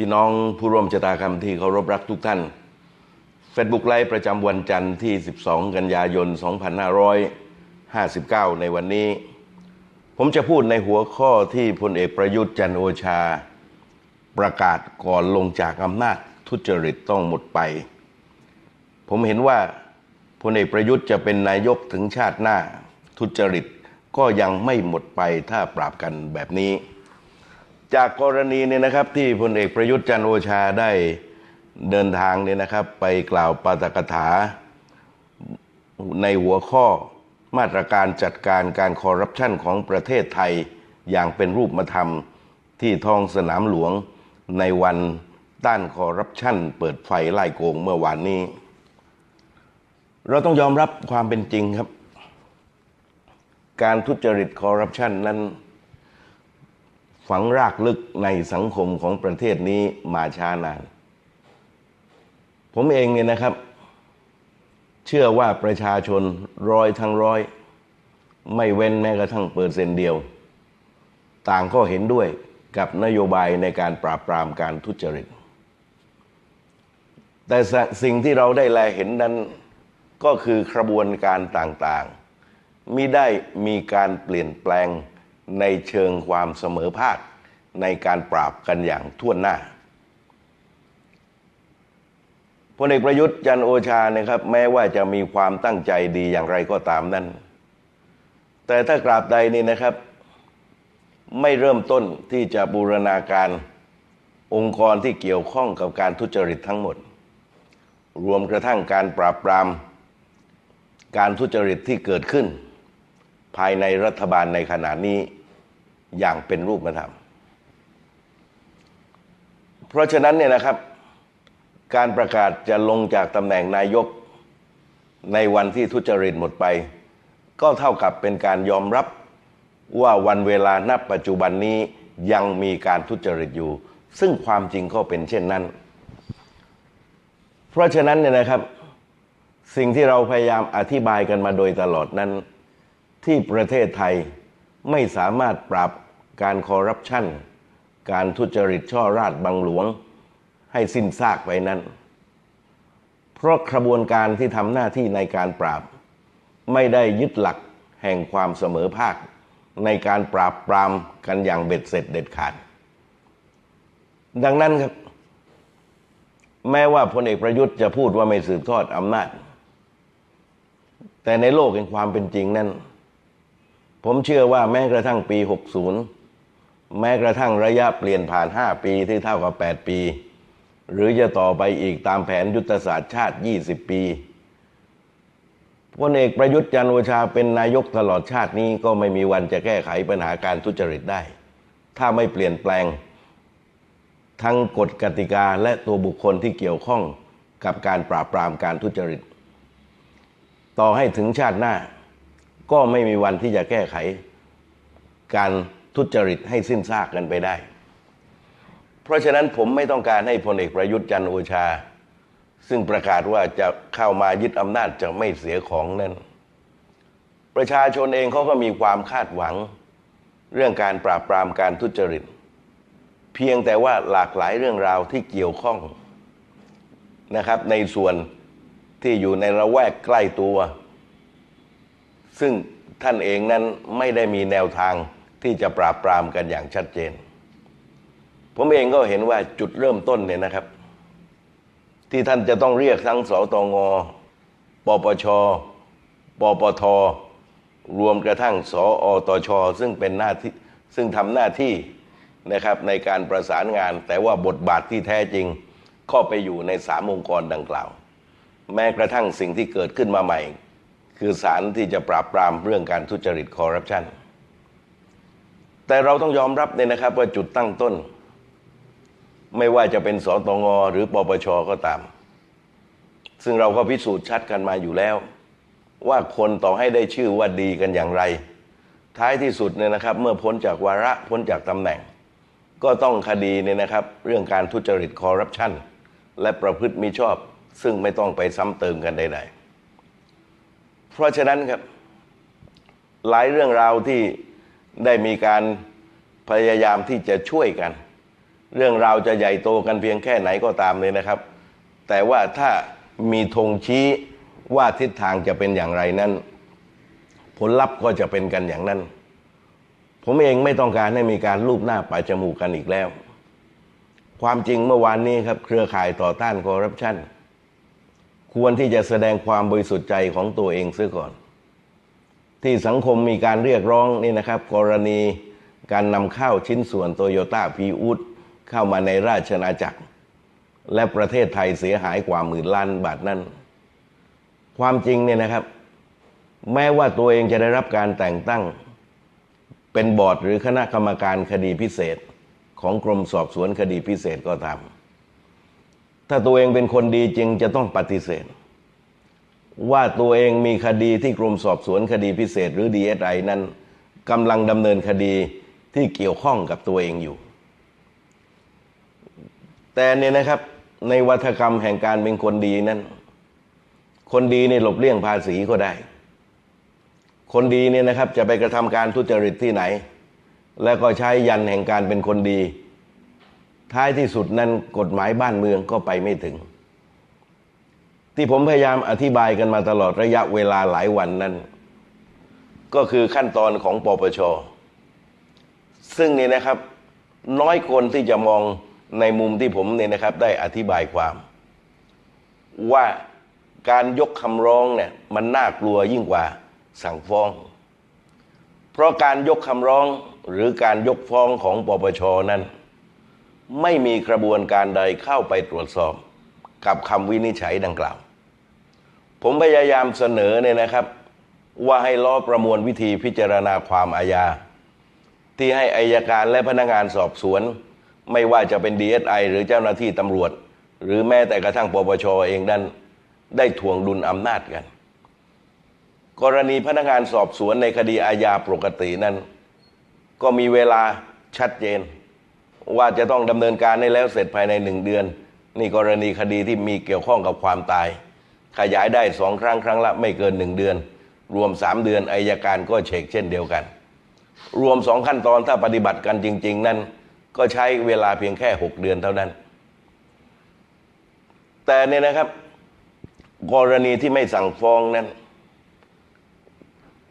พี่น้องผู้ร่วมชะตากรรมที่เคารพรักทุกท่าน Facebook ไลฟ์ประจำวันจันทร์ที่ 12 กันยายน 2559 ในวันนี้ ผมจะพูดในหัวข้อที่พลเอกประยุทธ์จันโอชา ประกาศก่อนลงจากอำนาจทุจริตต้องหมดไป ผมเห็นว่าพลเอกประยุทธ์จะเป็นนายกถึงชาติหน้า ทุจริตก็ยังไม่หมดไปถ้าปราบกันแบบนี้ จากกรณีเนี่ยนะครับที่พลเอกประยุทธ์จันโอชาได้เดินทางเนี่ยนะครับ ไปกล่าวปาฐกถา ในหัวข้อมาตรการจัดการการคอร์รัปชันของประเทศไทยอย่างเป็นรูปธรรมที่ท้องสนามหลวงในวันต้านคอร์รัปชันเปิดไฟไล่โกงเมื่อวานนี้ เราต้องยอมรับความเป็นจริงครับ การทุจริตคอร์รัปชันนั้น ฝังรากลึกในสังคมของประเทศนี้มาช้านาน ผมเองเนี่ยนะครับ เชื่อว่าประชาชนร้อยทั้งร้อย ไม่เว้นแม้กระทั่งเปอร์เซ็นต์เดียว ต่างก็เห็นด้วยกับนโยบายในการปราบปรามการทุจริต แต่สิ่งที่เราได้แลเห็นนั้นก็คือกระบวนการต่างๆมิได้มีการเปลี่ยนแปลง ในเชิงความเสมอภาคในการปราบกันอย่างทั่วหน้าพลเอกประยุทธ์จันโอชานะครับ แม้ว่าจะมีความตั้งใจดีอย่างไรก็ตามนั้นแต่ถ้ากราบใดนี่นะครับ ไม่เริ่มต้นที่จะบูรณาการองค์กรที่เกี่ยวข้องกับการทุจริตทั้งหมด รวมกระทั่งการปราบปราม การทุจริตที่เกิดขึ้น ภายในรัฐบาลในขณะนี้ อย่างเป็นรูปธรรม เพราะฉะนั้นเนี่ยนะครับ การประกาศจะลงจากตำแหน่งนายกในวันที่ทุจริตหมดไป ก็เท่ากับเป็นการยอมรับว่าวันเวลานับปัจจุบันนี้ยังมีการทุจริตอยู่ ซึ่งความจริงก็เป็นเช่นนั้น เพราะฉะนั้นเนี่ยนะครับ สิ่งที่เราพยายามอธิบายกันมาโดยตลอดนั้น ที่ประเทศไทย ไม่สามารถปราบการคอร์รัปชัน การทุจริตช่อราดบังหลวง ให้สิ้นซากไปนั้น เพราะกระบวนการที่ทำหน้าที่ในการปราบ ไม่ได้ยึดหลักแห่งความเสมอภาค ในการปราบปรามกันอย่างเบ็ดเสร็จเด็ดขาด ดังนั้นครับ แม้ว่าพลเอกประยุทธ์จะพูดว่าไม่สืบทอดอำนาจ แต่ในโลกแห่งความเป็นจริงนั้น ผมเชื่อว่าแม้กระทั่งปี 60 แม้กระทั่งระยะเปลี่ยนผ่าน 5 ปีที่เท่ากับ 8 ปี หรือจะต่อไปอีกตามแผนยุทธศาสตร์ชาติ 20 ปีพลเอกประยุทธ์จันทร์โอชาเป็นนายกตลอดชาตินี้ก็ไม่มีวันจะแก้ไขปัญหาการทุจริตได้ ถ้าไม่เปลี่ยนแปลง ทั้งกฎกติกาและตัวบุคคลที่เกี่ยวข้องกับการปราบปรามการทุจริต ต่อให้ถึงชาติหน้า ก็ไม่มีวันที่จะแก้ไข การทุจริตให้สิ้นซากกันไปได้ เพราะฉะนั้นผมไม่ต้องการให้พลเอกประยุทธ์จันโอชา ซึ่งประกาศว่าจะเข้ามายึดอำนาจจะไม่เสียของนั้นประชาชนเองเขาก็มีความคาดหวัง เรื่องการปราบปรามการทุจริต เพียงแต่ว่าหลากหลายเรื่องราวที่เกี่ยวข้องนะครับในส่วนที่อยู่ในระแวกใกล้ตัว ซึ่งท่านเองนั้นไม่ได้มีแนวทางที่จะปราบปรามกันอย่างชัดเจน ผมเองก็เห็นว่าจุดเริ่มต้นเนี่ยนะครับ ที่ท่านจะต้องเรียกทั้งสตงปปชปปทรวมกระทั่งสออตช ซึ่งเป็นหน้าที่ซึ่งทำหน้าที่นะครับในการประสานงาน แต่ว่าบทบาทที่แท้จริงก็ไปอยู่ในสามองค์กรดังกล่าว แม้กระทั่งสิ่งที่เกิดขึ้นมาใหม่ คือสารที่จะปราบปรามเรื่องการทุจริตคอร์รัปชันแต่เราต้องยอมรับเนี่ยนะครับว่าจุดตั้งต้น ไม่ว่าจะเป็นสตงหรือปปชก็ตาม ซึ่งเราก็พิสูจน์ชัดกันมาอยู่แล้ว ว่าคนต่อให้ได้ชื่อว่าดีกันอย่างไร ท้ายที่สุดเนี่ยนะครับ เมื่อพ้นจากวาระพ้นจากตำแหน่ง ก็ต้องคดีเนี่ยนะครับ เรื่องการทุจริตคอร์รัปชันและประพฤติมิชอบ ซึ่งไม่ต้องไปซ้ำเติมกันใดๆ เพราะฉะนั้นครับหลายเรื่องราวที่ได้มีการพยายามที่จะช่วยกัน เรื่องราวจะใหญ่โตกันเพียงแค่ไหนก็ตามเลยนะครับ แต่ว่าถ้ามีธงชี้ว่าทิศทางจะเป็นอย่างไรนั้น ผลลัพธ์ก็จะเป็นกันอย่างนั้น ผมเองไม่ต้องการให้มีการลูบหน้าปลายจมูกกันอีกแล้ว ความจริงเมื่อวานนี้ครับ เครือข่ายต่อต้านคอร์รัปชัน ควรที่จะแสดงความบริสุทธิ์ใจของตัวเองเสียก่อน ที่สังคมมีการเรียกร้องนี่นะครับ กรณีการนำเข้าชิ้นส่วนโตโยต้าพีอูดเข้ามาในราชอาณาจักร และประเทศไทยเสียหายกว่าหมื่นล้านบาทนั้นความจริงเนี่ยนะครับ แม้ว่าตัวเองจะได้รับการแต่งตั้ง เป็นบอร์ดหรือคณะกรรมการคดีพิเศษ ของกรมสอบสวนคดีพิเศษก็ตาม ถ้าตัวเองเป็นคนดีจริงจะต้องปฏิเสธ ว่าตัวเองมีคดีที่กรมสอบสวนคดีพิเศษ หรือ DSI นั้นกำลังดำเนินคดีที่เกี่ยวข้องกับตัวเองอยู่ แต่เนี่ยนะครับในวัฒกรรมแห่งการเป็นคนดีนั้น คนดีเนี่ยหลบเลี่ยงภาษีก็ได้ คนดีเนี่ยนะครับจะไปกระทำการทุจริตที่ไหน แล้วก็ใช้ยันแห่งการเป็นคนดี ท้ายที่สุดนั้นกฎหมายบ้านเมืองก็ไปไม่ถึง ที่ผมพยายามอธิบายกันมาตลอดระยะเวลาหลายวันนั้น ก็คือขั้นตอนของปปช ซึ่งนี่นะครับ น้อยคนที่จะมองในมุมที่ผมเนี่ยนะครับ ได้อธิบายความ ว่าการยกคำร้องเนี่ยมันน่ากลัวยิ่งกว่าสั่งฟ้อง เพราะการยกคำร้องหรือการยกฟ้องของปปชนั้น ไม่มีกระบวนการใดเข้าไปตรวจสอบ กับคำวินิจฉัยดังกล่าว ผมพยายามเสนอเนี่ยนะครับ ว่าให้ล้อประมวลวิธีพิจารณาความอาญา ที่ให้อายการและพนักงานสอบสวน ไม่ว่าจะเป็น DSI หรือเจ้าหน้าที่ตำรวจ หรือแม้แต่กระทั่งปปชเองนั้นได้ถ่วงดุลอำนาจกัน กรณีพนักงานสอบสวนในคดีอาญาปกตินั้น ก็มีเวลาชัดเจน ว่าจะต้องดำเนินการให้แล้วเสร็จภายในหนึ่งเดือน นี่กรณีคดีที่มีเกี่ยวข้องกับความตาย ขยายได้สองครั้งครั้งละไม่เกินหนึ่งเดือน รวมสามเดือนอายการก็เช็คเช่นเดียวกัน รวมสองขั้นตอนถ้าปฏิบัติกันจริง ๆ นั้น ก็ใช้เวลาเพียงแค่หกเดือนเท่านั้น แต่เนี่ยนะครับ กรณีที่ไม่สั่งฟ้องนั้น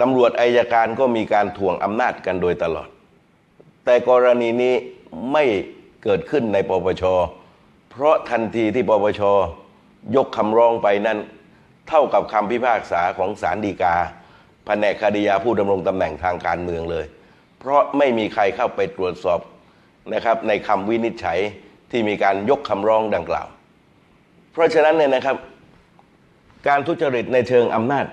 ตำรวจอายการก็มีการถ่วงอำนาจกันโดยตลอด แต่กรณีนี้ ไม่เกิดขึ้นในปปช เพราะทันทีที่ปปช ยกคำร้องไปนั้น เท่ากับคำพิพากษาของศาลฎีกาแผนกคดียาผู้ดำรงตำแหน่งทางการเมืองเลย เพราะไม่มีใครเข้าไปตรวจสอบนะครับในคำวินิจฉัยที่มีการยกคำร้องดังกล่าว เพราะฉะนั้นเนี่ยนะครับ การทุจริตในเชิงอำนาจ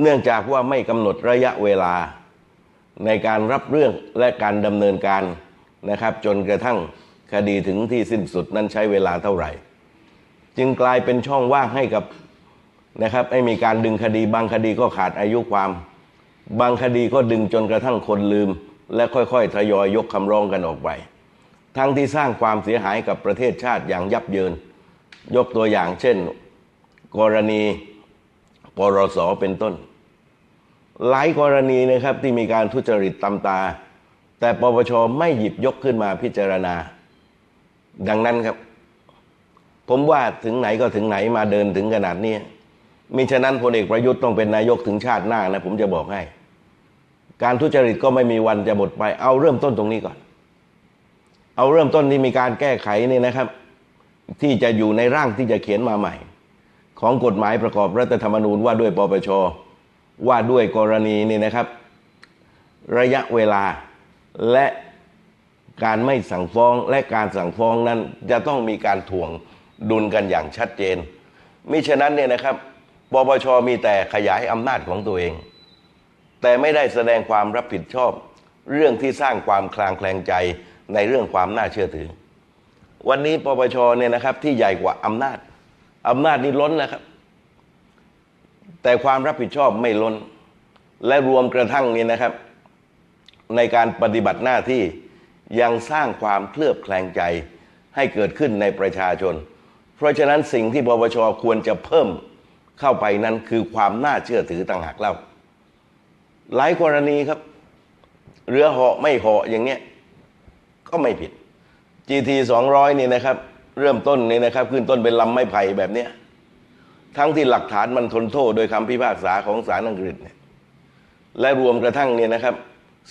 เนื่องจากว่าไม่กำหนดระยะเวลาในการรับเรื่องและการดำเนินการ นะครับ จนกระทั่งคดีถึงที่สิ้นสุดนั้นใช้เวลาเท่าไหร่ จึงกลายเป็นช่องว่างให้กับนะครับให้มีการดึงคดีบางคดีก็ขาดอายุความ บางคดีก็ดึงจนกระทั่งคนลืม และค่อยๆทยอยยกคำร้องกันออกไปทั้งที่สร้างความเสียหายกับประเทศชาติอย่างยับเยิน ยกตัวอย่างเช่น กรณีปรสเป็นต้น หลายกรณีนะครับที่มีการทุจริตตำตา แต่ปปชไม่หยิบยกขึ้นมาพิจารณา ดังนั้นครับ ผมว่าถึงไหนก็ถึงไหนมาเดินถึงขนาดนี้มิฉะนั้นพลเอกประยุทธ์ต้องเป็นนายกถึงชาติหน้านะผมจะบอกให้ การทุจริตก็ไม่มีวันจะหมดไป เอาเริ่มต้นตรงนี้ก่อน เอาเริ่มต้นที่มีการแก้ไขนี่นะครับ ที่จะอยู่ในร่างที่จะเขียนมาใหม่ ของกฎหมายประกอบรัฐธรรมนูญว่าด้วยปปชว่าด้วยกรณีนี่นะครับ ระยะเวลา และการไม่สั่งฟ้องและการสั่งฟ้องนั้นจะต้องมีการถ่วงดุลกันอย่างชัดเจน มิฉะนั้นเนี่ยนะครับปปชมีแต่ขยายอำนาจของตัวเอง แต่ไม่ได้แสดงความรับผิดชอบ เรื่องที่สร้างความคลางแคลงใจในเรื่องความน่าเชื่อถือ วันนี้ปปชเนี่ยนะครับที่ใหญ่กว่าอำนาจอำนาจนี้ล้นนะครับ แต่ความรับผิดชอบไม่ล้น และรวมกระทั่งนี่นะครับ ในการปฏิบัติหน้าที่ยังสร้างความเคลือบแคลงใจให้เกิดขึ้นในประชาชน เพราะฉะนั้นสิ่งที่ปปชควรจะเพิ่มเข้าไปนั้นคือความน่าเชื่อถือต่างหากเล่า หลายกรณีครับ เรือเหาะไม่เหาะอย่างเนี้ยก็ไม่ผิด GT 200นี่นะครับ เริ่มต้นนี่นะครับ ขึ้นต้นเป็นลำไม้ไผ่แบบเนี้ยทั้งที่หลักฐานมันทนโทษโดยคำพิพากษาของศาลอังกฤษเนี่ยและรวมกระทั่งเนี่ยนะครับ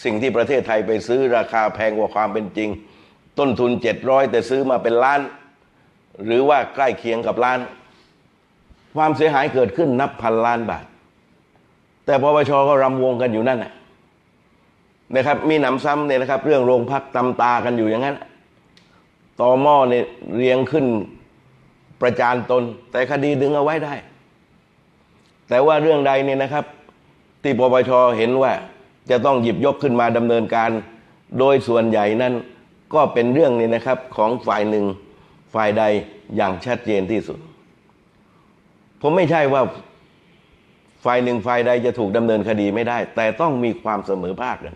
สิ่งที่ประเทศไทยไปซื้อราคาแพงกว่าความเป็นจริง ต้นทุน 700 แต่ซื้อมาเป็นล้าน หรือว่าใกล้เคียงกับล้าน ความเสียหายเกิดขึ้นนับพันล้านบาท แต่ปปชก็รำวงกันอยู่นั่นแหละนะครับมีหนำซ้ำเนี่ยนะครับ เรื่องโรงพักตำตากันอยู่อย่างนั้นต่อหม้อเนี่ยเรียงขึ้นประจานตน แต่คดีดึงเอาไว้ได้ แต่ว่าเรื่องใดเนี่ยนะครับ ที่ปปชเห็นว่า จะต้องหยิบยกขึ้นมาดำเนินการ โดยส่วนใหญ่นั้นก็เป็นเรื่องนี้นะครับของฝ่ายหนึ่งฝ่ายใดอย่างชัดเจนที่สุด ผมไม่ใช่ว่าฝ่ายหนึ่งฝ่ายใดจะถูกดำเนินคดีไม่ได้ แต่ต้องมีความเสมอภาคกัน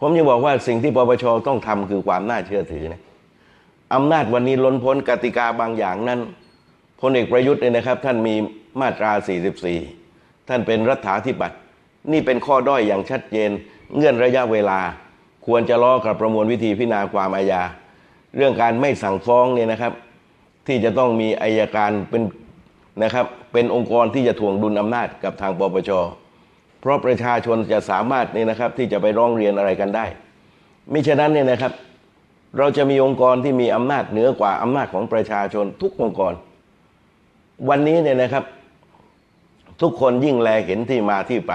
ผมจะบอกว่าสิ่งที่ปปชต้องทำคือความน่าเชื่อถือนะอำนาจวันนี้ล้นพ้นกติกาบางอย่างนั้นพลเอกประยุทธ์เนี่ยนะครับ ท่านมีมาตรา 44 ท่านเป็นรัฐาธิปัตย์ นี่เป็นข้อด้อยอย่างชัดเจน เงื่อนระยะเวลา ควรจะล้อกับประมวลวิธีพิจารณาความอาญา เรื่องการไม่สั่งฟ้องเนี่ยนะครับ ที่จะต้องมีอายการเป็นนะครับ เป็นองค์กรที่จะถ่วงดุลอำนาจกับทางปปช เพราะประชาชนจะสามารถเนี่ยนะครับ ที่จะไปร้องเรียนอะไรกันได้มิฉะนั้นเนี่ยนะครับ เราจะมีองค์กรที่มีอำนาจเหนือกว่าอำนาจของประชาชนทุกองค์กร วันนี้เนี่ยนะครับ ทุกคนยิ่งแลเห็นที่มาที่ไป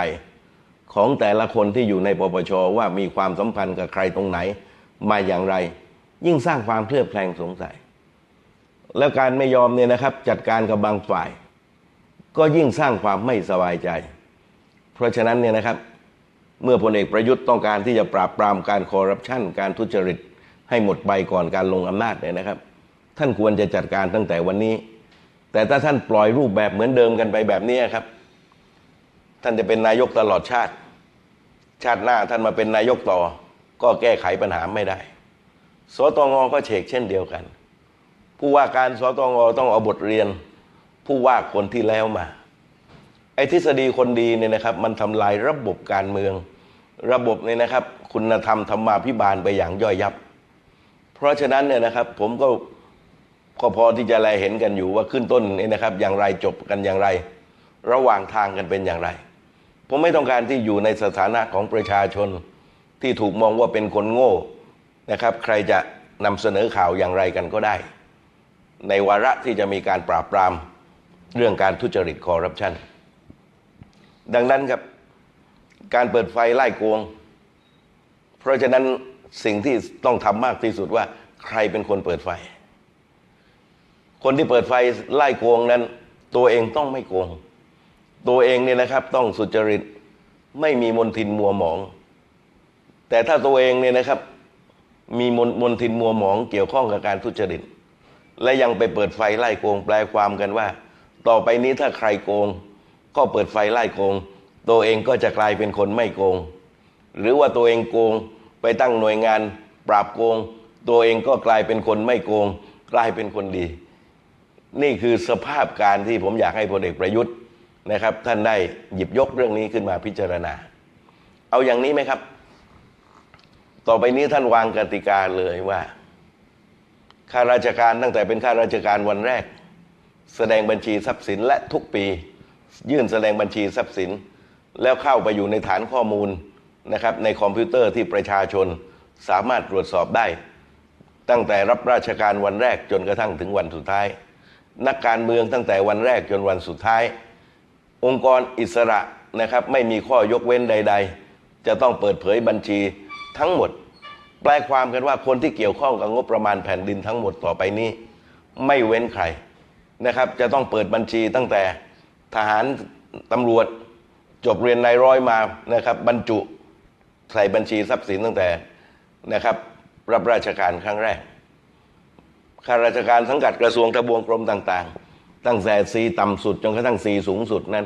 ของแต่ละคนที่อยู่ในปปชว่ามีความสัมพันธ์กับใครตรงไหน มาอย่างไร ยิ่งสร้างความเคลือบแคลงสงสัย แล้วการไม่ยอมเนี่ยนะครับ จัดการกับบางฝ่าย ก็ยิ่งสร้างความไม่สบายใจ เพราะฉะนั้นเนี่ยนะครับ เมื่อพลเอกประยุทธ์ต้องการที่จะปราบปรามการคอร์รัปชันการทุจริต ให้หมดไปก่อนการลงอำนาจเนี่ยนะครับ ท่านควรจะจัดการตั้งแต่วันนี้ แต่ถ้าท่านปล่อยรูปแบบเหมือนเดิมกันไปแบบนี้ครับ ท่านจะเป็นนายกตลอดชาติ ชาติหน้าท่านมาเป็นนายกต่อ ก็แก้ไขปัญหาไม่ได้ สตงก็เฉกเช่นเดียวกัน ผู้ว่าการสตงต้องเอาบทเรียน ผู้ว่าคนที่แล้วมา ไอ้ทฤษฎีคนดีเนี่ยนะครับ มันทำลายระบบการเมือง ระบบเนี่ยนะครับ คุณธรรมธรรมาภิบาลไปอย่างย่อยยับ เพราะฉะนั้นเนี่ยนะครับ ผมก็ก็พอที่จะแลเห็นกันอยู่ว่าขึ้นต้นเนี่ยนะครับ อย่างไรจบกันอย่างไร ระหว่างทางกันเป็นอย่างไร ผมไม่ต้องการที่อยู่ในสถานะของประชาชน ที่ถูกมองว่าเป็นคนโง่นะครับ ใครจะนำเสนอข่าวอย่างไรกันก็ได้ ในวาระที่จะมีการปราบปรามเรื่องการทุจริตคอร์รัปชันดังนั้นครับการเปิดไฟไล่โกง เพราะฉะนั้นสิ่งที่ต้องทำมากที่สุดว่าใครเป็นคนเปิดไฟ คนที่เปิดไฟไล่โกงนั้น ตัวเองต้องไม่โกง ตัวเองเนี่ยนะครับต้องสุจริตไม่มีมนทินมัวหมอง แต่ถ้าตัวเองเนี่ยนะครับ มีมนมนทินมัวหมองเกี่ยวข้องกับการทุจริต และยังไปเปิดไฟไล่โกงแปลความกันว่า ต่อไปนี้ถ้าใครโกง ก็เปิดไฟไล่โกง ตัวเองก็จะกลายเป็นคนไม่โกง หรือว่าตัวเองโกงไปตั้งหน่วยงานปราบโกง ตัวเองก็กลายเป็นคนไม่โกง กลายเป็นคนดี นี่คือสภาพการที่ผมอยากให้พลเอกประยุทธ์ นะครับ ท่านได้หยิบยกเรื่องนี้ขึ้นมาพิจารณา เอาอย่างนี้ไหมครับ ต่อไปนี้ท่านวางกติกาเลยว่าข้าราชการตั้งแต่เป็นข้าราชการวันแรก แสดงบัญชีทรัพย์สินและทุกปี ยื่นแสดงบัญชีทรัพย์สิน แล้วเข้าไปอยู่ในฐานข้อมูลนะครับ ในคอมพิวเตอร์ที่ประชาชนสามารถตรวจสอบได้ ตั้งแต่รับราชการวันแรกจนกระทั่งถึงวันสุดท้าย นักการเมืองตั้งแต่วันแรกจนวันสุดท้าย องค์กรอิสระนะครับไม่มีข้อยกเว้นใด ๆ จะต้องเปิดเผยบัญชีทั้งหมด แปลความกันว่าคนที่เกี่ยวข้องกับงบประมาณแผ่นดินทั้งหมดต่อไปนี้ ไม่เว้นใครนะครับจะต้องเปิดบัญชีตั้งแต่ทหารตำรวจจบเรียนนายร้อยมานะครับบรรจุใส่บัญชีทรัพย์สินตั้งแต่นะครับรับราชการครั้งแรกข้าราชการสังกัดกระทรวงทบวงกรมต่าง ๆ ตั้งแต่ซีต่ำสุดจนกระทั่งซีสูงสุดนั้น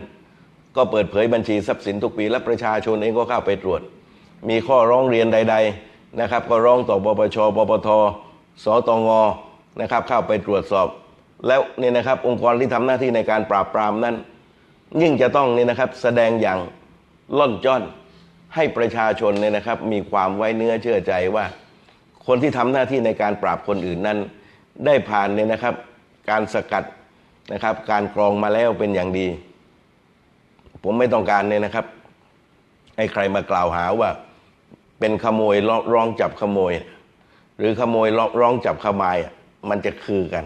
ก็เปิดเผยบัญชีทรัพย์สินทุกปี และประชาชนเองก็เข้าไปตรวจ มีข้อร้องเรียนใด ๆนะครับ ก็ร้องต่อปปชปปทสตงนะครับเข้าไปตรวจสอบ แล้วเนี่ยนะครับองค์กรที่ทำหน้าที่ในการปราบปรามนั้น ยิ่งจะต้องเนี่ยนะครับแสดงอย่างล่อนจ้อนให้ประชาชนเนี่ยนะครับ มีความไว้เนื้อเชื่อใจว่า คนที่ทำหน้าที่ในการปราบคนอื่นนั้น ได้ผ่านเนี่ยนะครับ การสกัด นะครับ การกรองมาแล้วเป็นอย่างดี ผมไม่ต้องการเนี่ยนะครับ ให้ใครมากล่าวหาว่า เป็นขโมยร้องจับขโมย หรือขโมยร้องจับขมายมันจะคือกัน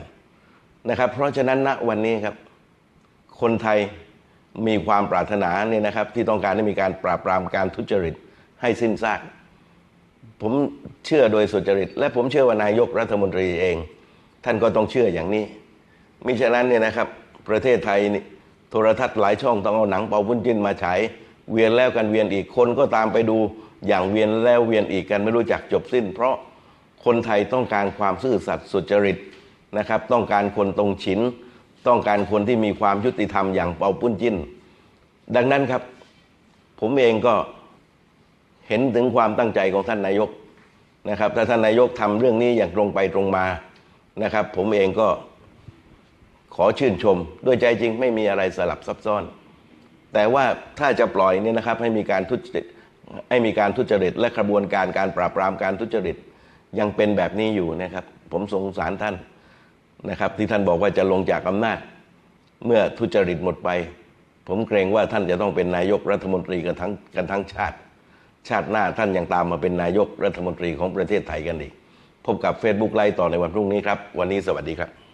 นะครับ เพราะฉะนั้นณวันนี้ครับ คนไทยมีความปรารถนาเนี่ยนะครับ ที่ต้องการให้มีการปราบปรามการทุจริตให้สิ้นซากผมเชื่อโดยสุจริต และผมเชื่อว่านายกรัฐมนตรีเอง ท่านก็ต้องเชื่ออย่างนี้ มิฉะนั้นเนี่ยนะครับ ประเทศไทยนี่โทรทัศน์หลายช่องต้องเอาหนังเป่าบุญจิ้นมาฉายเวียนแล้วกันเวียนอีกคนก็ตามไปดูอย่างเวียนแล้วเวียนอีกกันไม่รู้จักจบสิ้น เพราะคนไทยต้องการความซื่อสัตย์สุจริตนะครับ ต้องการคนตรงฉิน ต้องการคนที่มีความยุติธรรมอย่างเปาปุ้นจิ้น ดังนั้นครับ ผมเองก็เห็นถึงความตั้งใจของท่านนายกนะครับถ้าท่านนายกทำเรื่องนี้อย่างตรงไปตรงมานะครับ ผมเองก็ ขอชื่นชมด้วยใจจริงไม่มีอะไรสลับซับซ้อน แต่ว่าถ้าจะปล่อยเนี่ยนะครับให้มีการทุจริตให้มีการทุจริต และกระบวนการการปราบปรามการทุจริตยังเป็นแบบนี้อยู่นะครับ ผมสงสารท่านนะครับ ที่ท่านบอกว่าจะลงจากอำนาจ เมื่อทุจริตหมดไป ผมเกรงว่าท่านจะต้องเป็นนายกรัฐมนตรีกันทั้งกันทั้งชาติ ชาติหน้าท่านยังตามมาเป็นนายกรัฐมนตรีของประเทศไทยกันอีกพบกับ Facebook ไลฟ์ต่อในวันพรุ่งนี้ครับ วันนี้สวัสดีครับ